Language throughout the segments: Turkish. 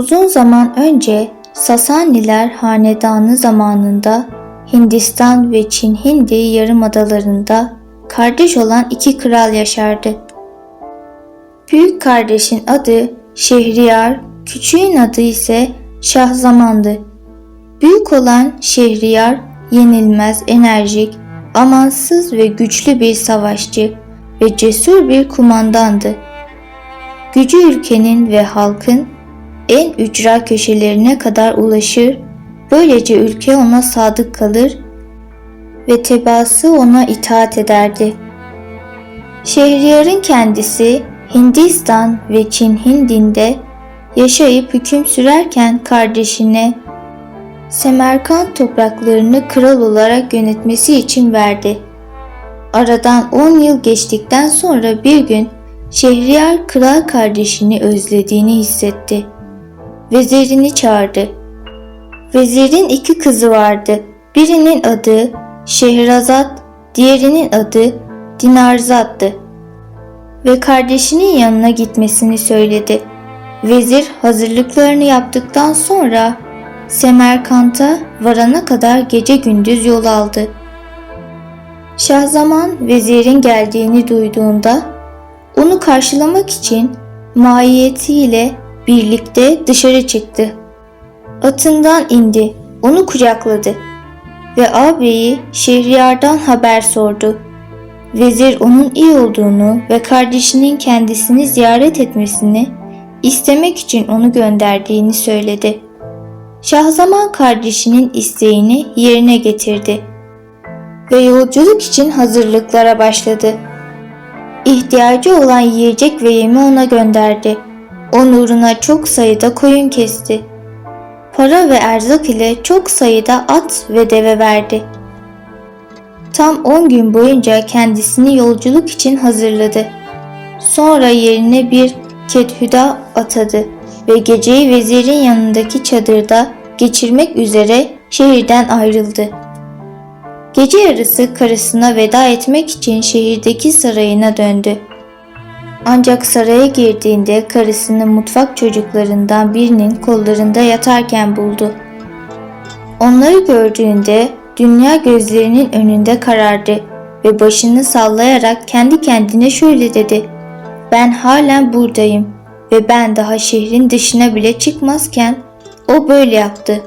Uzun zaman önce Sasaniler hanedanı zamanında Hindistan ve Çin Hindi yarımadalarında kardeş olan iki kral yaşardı. Büyük kardeşin adı Şehriyar, küçüğün adı ise Şahzaman'dı. Büyük olan Şehriyar yenilmez, enerjik, amansız ve güçlü bir savaşçı ve cesur bir kumandandı. Gücü ülkenin ve halkın en ücra köşelerine kadar ulaşır, böylece ülke ona sadık kalır ve tebaası ona itaat ederdi. Şehriyar'ın kendisi Hindistan ve Çin Hindi'nde yaşayıp hüküm sürerken kardeşine Semerkant topraklarını kral olarak yönetmesi için verdi. Aradan 10 yıl geçtikten sonra bir gün Şehriyar kral kardeşini özlediğini hissetti. Vezirini çağırdı. Vezirin iki kızı vardı. Birinin adı Şehrazat, diğerinin adı Dinarzat'tı. Ve kardeşinin yanına gitmesini söyledi. Vezir hazırlıklarını yaptıktan sonra Semerkant'a varana kadar gece gündüz yol aldı. Şahzaman vezirin geldiğini duyduğunda onu karşılamak için mahiyetiyle birlikte dışarı çıktı. Atından indi, onu kucakladı ve ağabeyi Şehriyar'dan haber sordu. Vezir onun iyi olduğunu ve kardeşinin kendisini ziyaret etmesini istemek için onu gönderdiğini söyledi. Şahzaman kardeşinin isteğini yerine getirdi ve yolculuk için hazırlıklara başladı. İhtiyacı olan yiyecek ve yemi ona gönderdi. Onun uğruna çok sayıda koyun kesti. Para ve erzak ile çok sayıda at ve deve verdi. Tam 10 gün boyunca kendisini yolculuk için hazırladı. Sonra yerine bir kethüda atadı ve geceyi vezirin yanındaki çadırda geçirmek üzere şehirden ayrıldı. Gece yarısı karısına veda etmek için şehirdeki sarayına döndü. Ancak saraya girdiğinde karısını mutfak çocuklarından birinin kollarında yatarken buldu. Onları gördüğünde dünya gözlerinin önünde karardı ve başını sallayarak kendi kendine şöyle dedi. Ben halen buradayım ve ben daha şehrin dışına bile çıkmazken o böyle yaptı.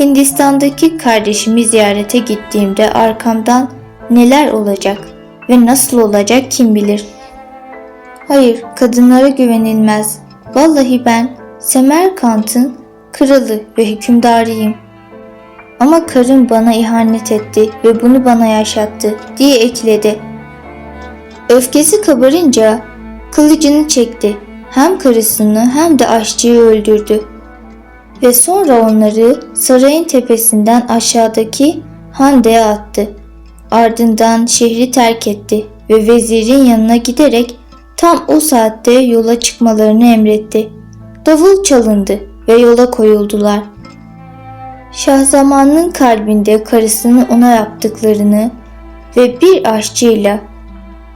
Hindistan'daki kardeşimi ziyarete gittiğimde arkamdan neler olacak ve nasıl olacak kim bilir. Hayır, kadınlara güvenilmez. Vallahi ben Semerkant'ın kralı ve hükümdarıyım. Ama karım bana ihanet etti ve bunu bana yaşattı diye ekledi. Öfkesi kabarınca kılıcını çekti. Hem karısını hem de aşçıyı öldürdü. Ve sonra onları sarayın tepesinden aşağıdaki handeye attı. Ardından şehri terk etti ve vezirin yanına giderek tam o saatte yola çıkmalarını emretti. Davul çalındı ve yola koyuldular. Şahzaman'ın kalbinde karısını ona yaptıklarını ve bir aşçıyla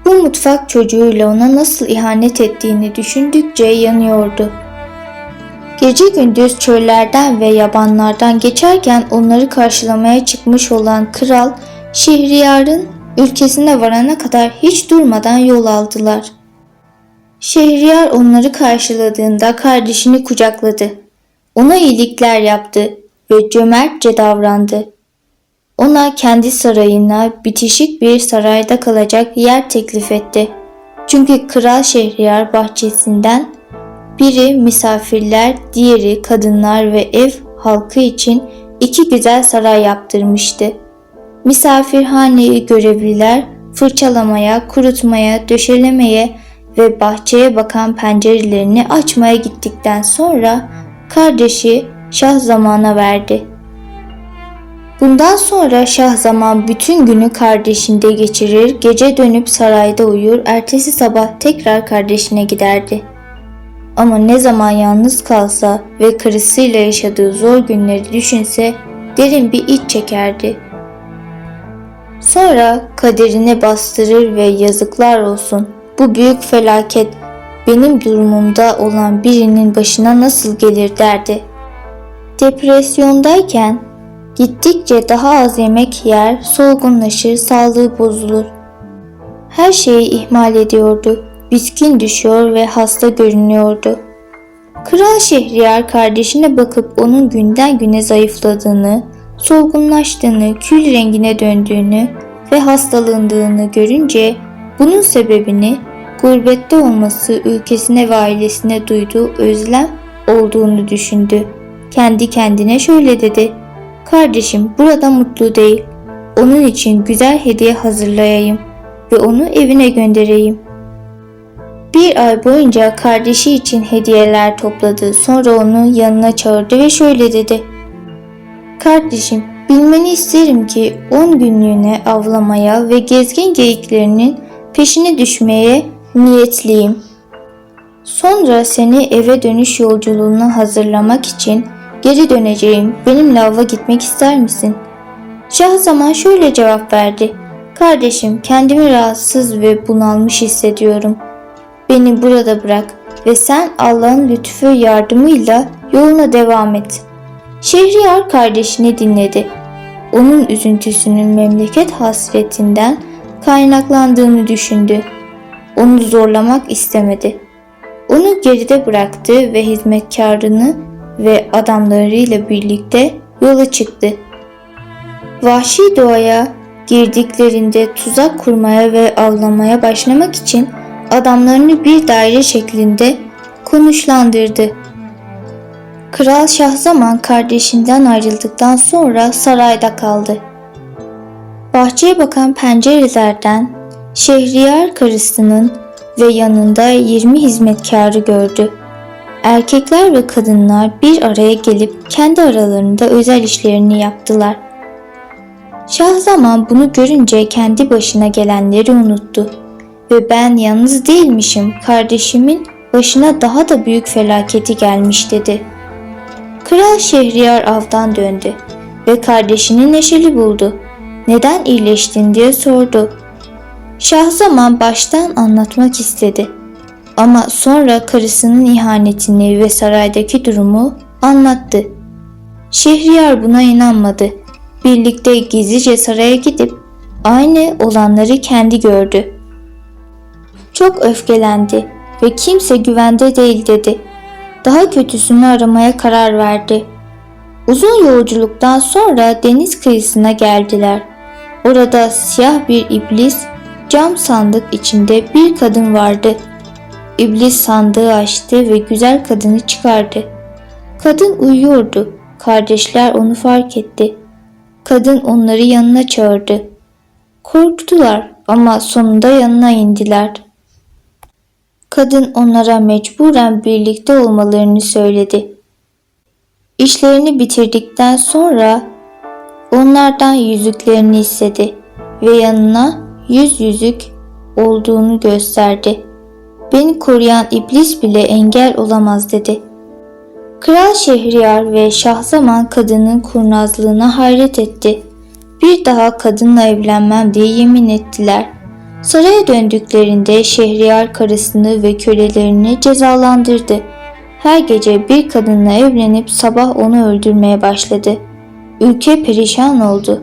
bu mutfak çocuğuyla ona nasıl ihanet ettiğini düşündükçe yanıyordu. Gece gündüz çöllerden ve yabanlardan geçerken onları karşılamaya çıkmış olan kral Şehriyar'ın ülkesine varana kadar hiç durmadan yol aldılar. Şehriyar onları karşıladığında kardeşini kucakladı. Ona iyilikler yaptı ve cömertçe davrandı. Ona kendi sarayına bitişik bir sarayda kalacak yer teklif etti. Çünkü Kral Şehriyar bahçesinden biri misafirler, diğeri kadınlar ve ev halkı için iki güzel saray yaptırmıştı. Misafirhaneyi görevliler fırçalamaya, kurutmaya, döşelemeye ve bahçeye bakan pencerelerini açmaya gittikten sonra kardeşi Şah Zaman'a verdi. Bundan sonra Şah Zaman bütün günü kardeşinde geçirir, gece dönüp sarayda uyur, ertesi sabah tekrar kardeşine giderdi. Ama ne zaman yalnız kalsa ve karısıyla yaşadığı zor günleri düşünse derin bir iç çekerdi. Sonra kaderine bastırır ve yazıklar olsun bu büyük felaket benim durumumda olan birinin başına nasıl gelir derdi. Depresyondayken gittikçe daha az yemek yer, solgunlaşır, sağlığı bozulur. Her şeyi ihmal ediyordu. Bitkin düşüyor ve hasta görünüyordu. Kral Şehriyar kardeşine bakıp onun günden güne zayıfladığını, solgunlaştığını, kül rengine döndüğünü ve hastalandığını görünce bunun sebebini gurbette olması ülkesine ve ailesine duyduğu özlem olduğunu düşündü. Kendi kendine şöyle dedi. Kardeşim burada mutlu değil. Onun için güzel hediye hazırlayayım ve onu evine göndereyim. Bir ay boyunca kardeşi için hediyeler topladı. Sonra onu yanına çağırdı ve şöyle dedi. Kardeşim, bilmeni isterim ki 10 günlüğüne avlamaya ve gezgin geyiklerinin peşine düşmeye niyetliyim. Sonra seni eve dönüş yolculuğuna hazırlamak için geri döneceğim. Benimle ava gitmek ister misin? Şahzaman şöyle cevap verdi. Kardeşim kendimi rahatsız ve bunalmış hissediyorum. Beni burada bırak ve sen Allah'ın lütfu yardımıyla yoluna devam et. Şehriyar kardeşini dinledi. Onun üzüntüsünün memleket hasretinden kaynaklandığını düşündü. Onu zorlamak istemedi. Onu geride bıraktı ve hizmetkarını ve adamlarıyla birlikte yola çıktı. Vahşi doğaya girdiklerinde tuzak kurmaya ve avlamaya başlamak için adamlarını bir daire şeklinde konuşlandırdı. Kral Şahzaman kardeşinden ayrıldıktan sonra sarayda kaldı. Bahçeye bakan pencerelerden Şehriyar karısının ve yanında 20 hizmetkarı gördü. Erkekler ve kadınlar bir araya gelip kendi aralarında özel işlerini yaptılar. Şahzaman bunu görünce kendi başına gelenleri unuttu ve ben yalnız değilmişim kardeşimin başına daha da büyük felaketi gelmiş dedi. Kral Şehriyar avdan döndü ve kardeşini neşeli buldu. Neden iyileştin diye sordu. Şahzaman baştan anlatmak istedi. Ama sonra karısının ihanetini ve saraydaki durumu anlattı. Şehriyar buna inanmadı. Birlikte gizlice saraya gidip aynı olanları kendi gördü. Çok öfkelendi ve kimse güvende değil dedi. Daha kötüsünü aramaya karar verdi. Uzun yolculuktan sonra deniz kıyısına geldiler. Orada siyah bir iblis cam sandık içinde bir kadın vardı. İblis sandığı açtı ve güzel kadını çıkardı. Kadın uyuyordu. Kardeşler onu fark etti. Kadın onları yanına çağırdı. Korktular ama sonunda yanına indiler. Kadın onlara mecburen birlikte olmalarını söyledi. İşlerini bitirdikten sonra onlardan yüzüklerini istedi ve yanına yüz yüzük olduğunu gösterdi. Beni koruyan iblis bile engel olamaz dedi. Kral Şehriyar ve Şahzaman kadının kurnazlığına hayret etti. Bir daha kadınla evlenmem diye yemin ettiler. Saraya döndüklerinde Şehriyar karısını ve kölelerini cezalandırdı. Her gece bir kadınla evlenip sabah onu öldürmeye başladı. Ülke perişan oldu.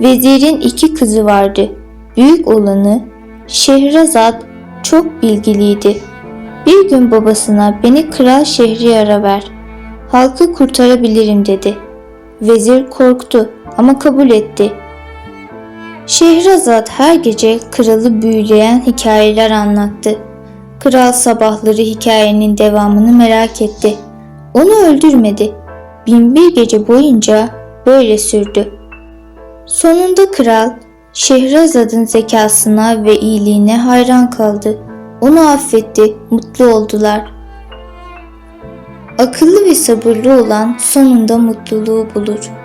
Vezirin iki kızı vardı. Büyük olanı Şehrazat çok bilgiliydi. Bir gün babasına beni kral Şehriyar'a ver. Halkı kurtarabilirim dedi. Vezir korktu ama kabul etti. Şehrazat her gece kralı büyüleyen hikayeler anlattı. Kral sabahları hikayenin devamını merak etti. Onu öldürmedi. Binbir gece boyunca böyle sürdü. Sonunda kral Şehrazad'ın zekasına ve iyiliğine hayran kaldı. Onu affetti, mutlu oldular. Akıllı ve sabırlı olan sonunda mutluluğu bulur.''